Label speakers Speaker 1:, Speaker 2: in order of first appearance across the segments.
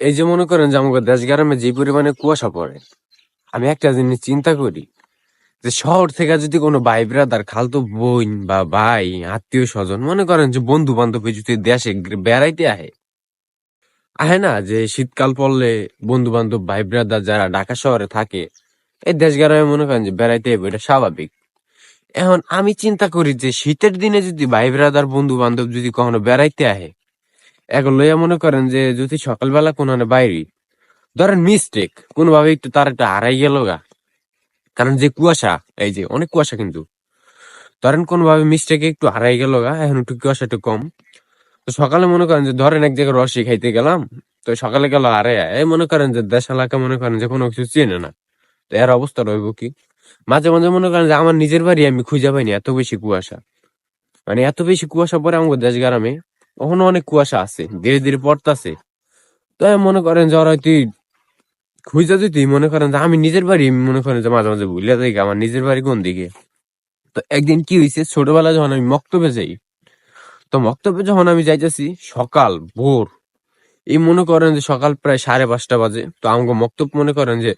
Speaker 1: এই যে মনে করেন যে আমাকে দেশ গ্রামে যে পরিমাণে কুয়াশা পড়ে আমি একটা জিনিস চিন্তা করি যে শহর থেকে যদি কোনো ভাই ব্রাদার খালতো বোন বা ভাই আত্মীয় স্বজন মনে করেন যে বন্ধু বান্ধব যদি দেশে বেড়াইতে আহে আহে না যে শীতকাল পড়লে বন্ধু বান্ধব ভাই ব্রাদার যারা ঢাকা শহরে থাকে এই দেশ গ্রামে মনে করেন যে বেড়াইতে আইবো, এটা স্বাভাবিক। এখন আমি চিন্তা করি যে শীতের দিনে যদি ভাই ব্রাদার বন্ধু বান্ধব যদি কখনো বেড়াইতে আহে এখন লইয়া মনে করেন যে যদি সকালবেলা কোনো বাইরে, ধরেন মিস্টেক কোনোভাবে একটু তার একটা হারাই গেল গা। কারণ যে কুয়াশা, এই যে অনেক কুয়াশা কিন্তু। ধরেন কোনোভাবে মিস্টেকে একটু হারাই গেল গা, এখন একটু কুয়াশা একটু কম। তো সকালে মনে করেন যে ধরেন এক জায়গায় রসি খাইতে গেলাম, তো সকালে গেল আরে, এই মনে করেন যে দেশ এলাকা মনে করেন যে কোনো কিছু চেনে না। তো এর অবস্থা রইব কি? মাঝে মাঝে মনে করেন যে আমার নিজের বাড়ি আমি খুঁজে পাইনি এত বেশি কুয়াশা। মানে এত বেশি কুয়াশা পরে আমাদের দেশ গ্রামে ওখানে অনেক কুয়াশা আছে, ধীরে ধীরে পড়তাছে। তো মনে করেন যে ওরা তুই খুঁজা যদি মনে করেন যে আমি নিজের বাড়ি, মনে করেন যে মাঝে মাঝে ভুলে যাই আমার নিজের বাড়ি কোন দিকে? তো একদিন কি হয়েছে ছোটবেলা যখন আমি মক্তবে যাই, তো মক্তবে যখন আমি যাইতেছি, সকাল, ভোর, এই মনে করেন যে সকাল প্রায় সাড়ে পাঁচটা বাজে, তো আমাকে মক্তব মনে করেন যে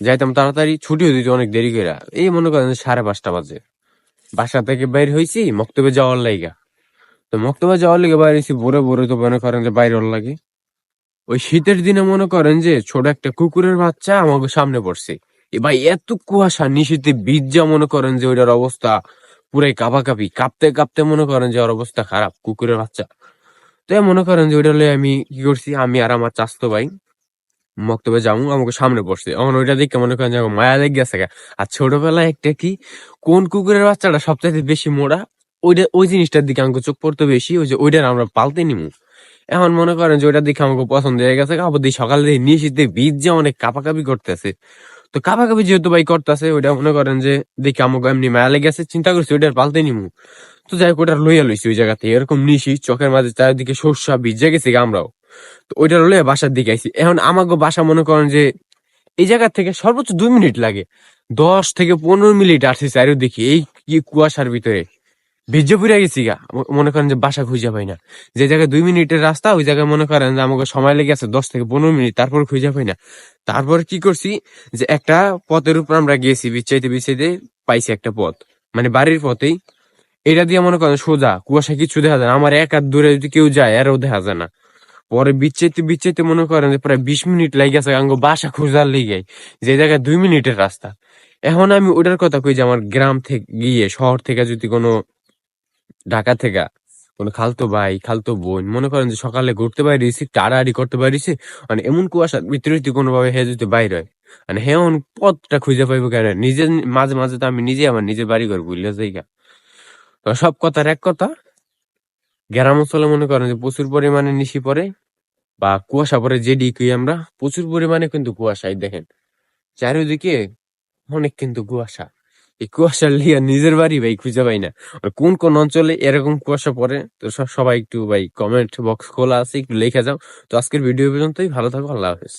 Speaker 1: যাইতাম তাড়াতাড়ি ছুটিও দিতে অনেক দেরি করে এই মনে করেন যে সাড়ে পাঁচটা বাজে। বাসা থেকে বাইর হয়েছি মক্তবে যাওয়ার লাইগা। তো মক্তবে যাওয়ার লিগে বাইরে হয়েছি ভোরে ভোরে তো মনে করেন যে বাইরে লাগে। ওই শীতের দিনে মনে করেন যে ছোট একটা কুকুরের বাচ্চা আমাকে সামনে পড়ছে। এ ভাই, এত কুয়াশা, নিশীতে যা মনে করেন যে ওইটার অবস্থা পুরাই কাঁপাকাঁপি। কাঁপতে কাঁপতে মনে করেন যে ওর অবস্থা খারাপ, কুকুরের বাচ্চা। তো মনে করেন যে ওইটা লইয়া আমি কি করছি, আমি আর আমার চাস্তো ভাই মক্তবে যাব, আমাকে সামনে পড়ছে। এখন ওইটা দেখে মনে করেন যে মায়া লেগে গেছে। আর ছোটবেলায় একটা কি, কোন কুকুরের বাচ্চাটা সবচাইতে বেশি মোড়া ওইটা, ওই জিনিসটার দিকে আমাকে চোখ পড়তো বেশি, ওই যে ওইটার আমরা পালতে নিমু। এখন মনে করেন যে ওইটার দিকে আমাকে পছন্দ হয়ে গেছে আবার দিয়ে সকালে দিয়ে নিশীতে বীজ যে অনেক কাপাকাপি করতেছে। তো কাপাকাপি যেহেতু ভাই করতেছে, ওইটা মনে করেন যে দেখে আমাকে এমনি মায়া লেগে গেছে চিন্তা করছি ওইটার পালতে নিমু। তো যাই হোক ওটা লইয়া লইছি ওই জায়গাতে, এরকম নিশি, চোখের মাঝে চারিদিকে সর্ষা ভিজে গেছি আমরাও। তো ওইটা লইয়া বাসার দিকে আইছি। এখন আমাকে বাসা মনে করেন যে এই জায়গা থেকে সর্বোচ্চ দুই মিনিট লাগে। দশ থেকে পনেরো মিনিট আসছে চারিদিকে, এই কুয়াশার ভিতরে। ভিজে পুড়ে গেছি গা। মনে করেন যে বাসা খুঁজে পাই না। যে জায়গায় দুই মিনিটের রাস্তা, ওই জায়গায় মনে করেন যে আমাকে সময় লেগে আছে দশ থেকে পনেরো মিনিট, তারপর খুঁজে পাই না। তারপর কি করছি যে একটা পথের উপর আমরা গেছি বিছাইতে বিছাইতে পাইছি একটা পথ। মানে বাড়ির পথেই। এটা দিয়ে মনে করেন সোজা, কুয়াশা কিছু দেখা যায় না। আমার এক হাত দূরে যদি কেউ যায় এরও দেখা যায় না। পরে বিচ্ছেতে বিচ্ছেতে মনে করেন যে প্রায় বিশ মিনিট লাগে গেছে আঙ্গ বাসা খোঁজার লিগে। যে জায়গায় দুই মিনিটের রাস্তা। এখন আমি ওটার কথা কই যে আমার গ্রাম থেকে গিয়ে, শহর থেকে যদি কোনো ঢাকা থেকে কোনো খালতো ভাই, খালতো বোন মনে করেন যে সকালে ঘুরতে বাইরেছি টাড়াহাড়ি করতে বাইরেছি মানে এমন কুয়াশার ভিতরে যদি কোনোভাবে হে যদি বাইরে হয়। মানে হে এমন পথটা খুঁজে পাইবো কেন? নিজের মাঝে মাঝে তো আমি নিজে আমার নিজের বাড়ি ঘর বুঝলে যাই গা। তো সব কথার এক কথা, গ্রাম অঞ্চলে মনে করেন যে প্রচুর পরিমাণে নিশি পড়ে বা কুয়াশা পড়ে যেডি কই আমরা, প্রচুর পরিমাণে কিন্তু কুয়াশা এই দেখেন। চারিদিকে অনেক কিন্তু কুয়াশা। এই কুয়াশা লিয়া নিজের বাড়ি ভাই খুঁজে পাই না। কোন কোন অঞ্চলে এরকম কুয়াশা পড়ে, তো সবাই একটু ভাই কমেন্ট বক্স খোলা আছে, একটু লেখা যাও। তো আজকের ভিডিও পর্যন্তই, ভালো থাকো, আল্লাহ হাফেজ।